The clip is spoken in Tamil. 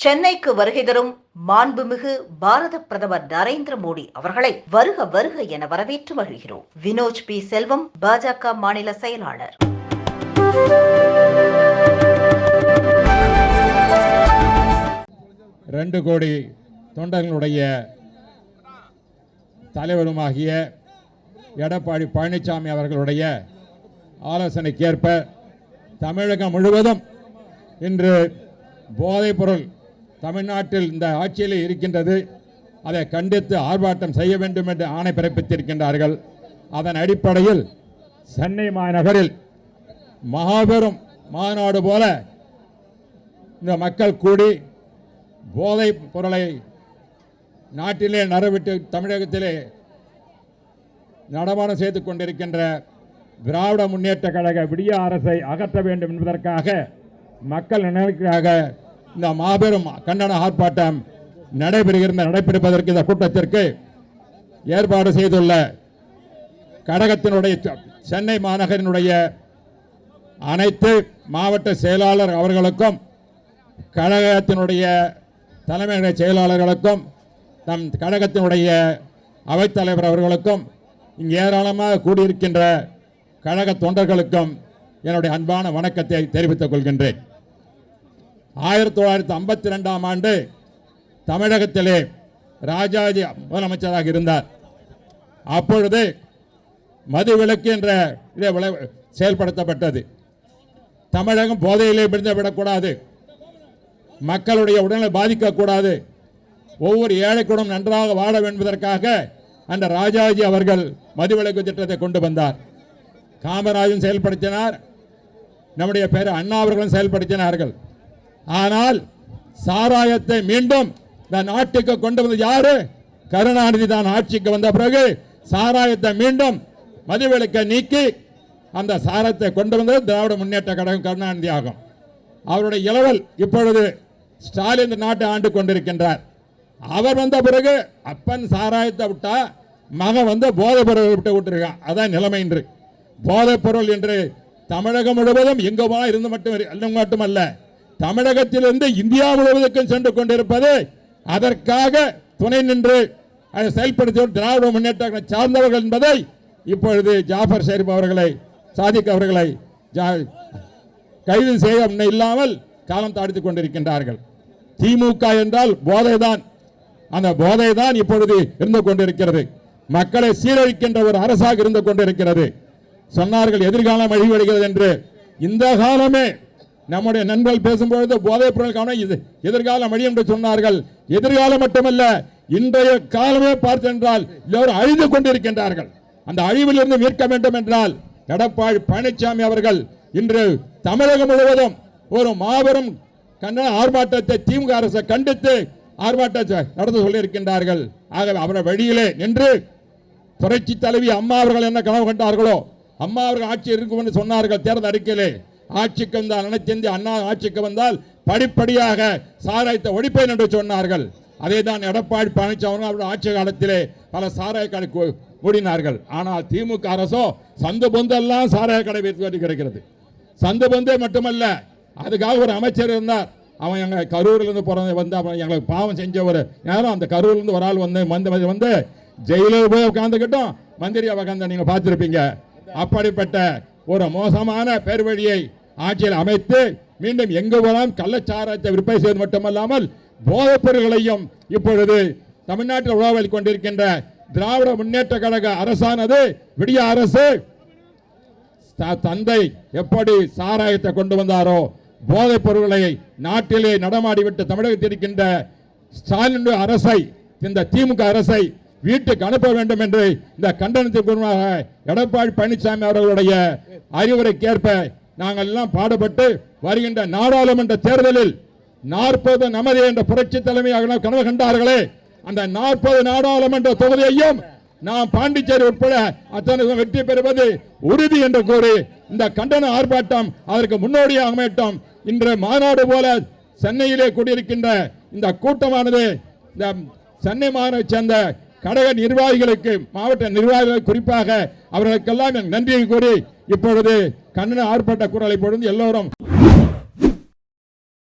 சென்னைக்கு வருகை தரும் மாண்புமிகு பாரத பிரதமர் நரேந்திர மோடி அவர்களை வருக வருக என வரவேற்று வருகிறோம் வினோஜ் பி. செல்வம் பாஜக மாநில செயலாளர். ரெண்டு கோடி தொண்டர்களுடைய தலைவருமாகிய எடப்பாடி பழனிசாமி அவர்களுடைய ஆலோசனைக்கேற்ப தமிழகம் முழுவதும் இன்று போதைப்பொருள் தமிழ்நாட்டில் இந்த ஆட்சியில் இருக்கின்றது அதை கண்டித்து ஆர்ப்பாட்டம் செய்ய வேண்டும் என்று ஆணை பிறப்பித்திருக்கின்றார்கள். அதன் அடிப்படையில் சென்னை மாநகரில் மாபெரும் மாநாடு போல இந்த மக்கள் கூடி போதைப் பொருளை நாட்டிலே நரவிட்டு தமிழகத்திலே நடமாடம் செய்து கொண்டிருக்கின்ற திராவிட முன்னேற்ற கழக விடிய அரசை அகற்ற வேண்டும் என்பதற்காக மக்கள் நலனுக்காக இந்த மாபெரும் கண்டன ஆர்ப்பாட்டம் நடைபெறுகிற நடைபெறுவதற்கு இந்த கூட்டத்திற்கு ஏற்பாடு செய்துள்ள கழகத்தினுடைய சென்னை மாநகரினுடைய அனைத்து மாவட்ட செயலாளர் அவர்களுக்கும் கழகத்தினுடைய தலைமை செயலாளர்களுக்கும் நம் கழகத்தினுடைய அவைத்தலைவர் அவர்களுக்கும் இங்கு ஏராளமாக கூடியிருக்கின்ற கழக தொண்டர்களுக்கும் என்னுடைய அன்பான வணக்கத்தை தெரிவித்துக் கொள்கின்றேன். ஆயிரத்தி தொள்ளாயிரத்தி ஐம்பத்தி ரெண்டாம் ஆண்டு தமிழகத்திலே ராஜாஜி முதலமைச்சராக இருந்தார். அப்பொழுது மது விலக்கு என்ற இதை விளை- செயல்படுத்தப்பட்டது. தமிழகம் போதையிலே விழுந்து விடக்கூடாது. மக்களுடைய உடலை பாதிக்கக்கூடாது. ஒவ்வொரு ஏழைக்கூடம் நன்றாக வாழ என்பதற்காக அந்த ராஜாஜி அவர்கள் மதுவிலக்கு திட்டத்தை கொண்டு வந்தார். காமராஜன் செயல்படுத்தினார். நம்முடைய பேர் அண்ணா அவர்களும் செயல்படுத்தினார்கள். ஆனால் சாராயத்தை மீண்டும் இந்த நாட்டுக்கு கொண்டு வந்தது யாரு? கருணாநிதி தான் ஆட்சிக்கு வந்த பிறகு சாராயத்தை மீண்டும் மதுவிலக்கை நீக்கி அந்த சாரத்தை கொண்டு வந்தது திராவிட முன்னேற்ற கழகம் கருணாநிதி ஆகும். அவருடைய இளவல் இப்பொழுது ஸ்டாலின் நாட்டை ஆண்டு கொண்டிருக்கின்றார். அவர் வந்த பிறகு அப்பன் சாராயத்தை விட்டா மகன் வந்து போதைப் பொருள் விட்டு விட்டுருக்கான். அதான் நிலைமை என்று போதைப் பொருள் என்று தமிழகம் முழுவதும் எங்குமா இருந்து மட்டும் மட்டுமல்ல. தமிழகத்திலிருந்து இந்தியா முழுவதற்கும் சென்று கொண்டிருப்பது அதற்காக துணை நின்று அதை செயல்படுத்தி திராவிட முன்னேற்ற சார்ந்தவர்கள் என்பதை இப்பொழுது ஜாஃபர் ஷெரீப் அவர்களை சாதிக் அவர்களை ஜா- கைது செய்ய இல்லாமல் காலம் தாடித்துக் கொண்டிருக்கின்றார்கள். திமுக என்றால் போதைதான். அந்த போதை தான் இப்பொழுது இருந்து கொண்டிருக்கிறது. மக்களை சீரழிக்கின்ற ஒரு அரசாக இருந்து கொண்டிருக்கிறது. சொன்னார்கள் எதிர்காலம் அழிவடைகிறது என்று. இந்த காலமே நம்முடைய நண்பர்கள் பேசும்பொழுது போதைப் பொருள் இது எதிர்காலம் அழியும் என்று சொன்னார்கள். எதிர்காலம் மட்டுமல்ல இன்றைய காலமே பார்த்தென்றால் எல்லோரும் அழிந்து கொண்டிருக்கின்றார்கள். அந்த அழிவிலிருந்து மீட்க வேண்டும் என்றால் எடப்பாடி பழனிசாமி அவர்கள் இன்று தமிழகம் முழுவதும் ஒரு மாபெரும் கண்டன ஆர்ப்பாட்டத்தை திமுக அரசை கண்டித்து ஆர்ப்பாட்டத்தை நடத்த சொல்லியிருக்கின்றார்கள். ஆகவே அவரை வழியிலே நின்று புரட்சி தலைவி அம்மா அவர்கள் என்ன கனவு கண்டார்களோ அம்மா அவர்கள் ஆட்சி இருக்கும் என்று சொன்னார்கள் தேர்தல் அறிக்கையிலே. ஆட்சிக்கு வந்தால் அனைத்து அண்ணா ஆட்சிக்கு வந்தால் படிப்படியாக சாராயத்தை ஒழிப்பேன் என்று சொன்னார்கள். அதே தான் எடப்பாடி பழனிசாமி அவர்கள் அவருடைய ஆட்சி காலத்திலே பல சாராய கடை மூடினார்கள். ஆனால் திமுக அரசோ சந்து பொந்தெல்லாம் சாராய கடை வைத்து கிடைக்கிறது. சந்து பொந்தே மட்டுமல்ல அதுக்காக ஒரு அமைச்சர் இருந்தார். அவன் எங்கள் கரூர்லேருந்து பிறந்த வந்து அவன் எங்களுக்கு பாவம் செஞ்ச ஒரு நேரம். அந்த கரூர்லேருந்து ஒரு ஆள் வந்து வந்து வந்து ஜெயிலில் போய் உட்காந்துக்கிட்டோம் மந்திரியை உட்காந்து நீங்கள் பார்த்துருப்பீங்க. அப்படிப்பட்ட ஒரு மோசமான பேர் வழியை ஆட்சியில் அமைத்து மீண்டும் எங்கு போனாலும் கள்ளச்சாராயத்தை விற்பனை செய்வது மட்டுமல்லாமல் போதைப் பொருள்களையும் இப்பொழுது தமிழ்நாட்டில் உழவில் கொண்டிருக்கின்ற திராவிட முன்னேற்ற கழக அரசானது விடிய அரசு த- தந்தை எப்படி சாராயத்தை கொண்டு வந்தாரோ போதைப் பொருள்களை நாட்டிலே நடமாடிவிட்டு தமிழகத்தில் இருக்கின்ற ஸ்டாலின் அரசை இந்த திமுக அரசை வீட்டுக்கு அனுப்ப வேண்டும் என்று இந்த கண்டனத்திற்கு எடப்பாடி பழனிசாமி அவர்களுடைய அறிவுரைக்கேற்ப நாங்கள் எல்லாம் பாடுபட்டு வருகின்ற நாடாளுமன்ற தேர்தலில் நாற்பது நமது என்ற புரட்சி தலைமையாக கனவு கண்டார்களே. அந்த நாற்பது நாடாளுமன்ற தொகுதியையும் நாம் பாண்டிச்சேரி உட்பட அத்தனை வெற்றி பெறுவது உறுதி என்று கூறி இந்த கண்டன ஆர்ப்பாட்டம் அதற்கு முன்னோடியாக அமையட்டும். இன்று மாநாடு போல சென்னையிலே கூடியிருக்கின்ற இந்த கூட்டமானது இந்த சென்னை மாநகரை சேர்ந்த கடக நிர்வாகிகளுக்கு மாவட்ட நிர்வாகிகள் குறிப்பாக அவர்களுக்கெல்லாம் என் நன்றியை கூறி இப்பொழுது கண்டன ஆர்ப்பாட்ட குரலை பொழுது எல்லோரும்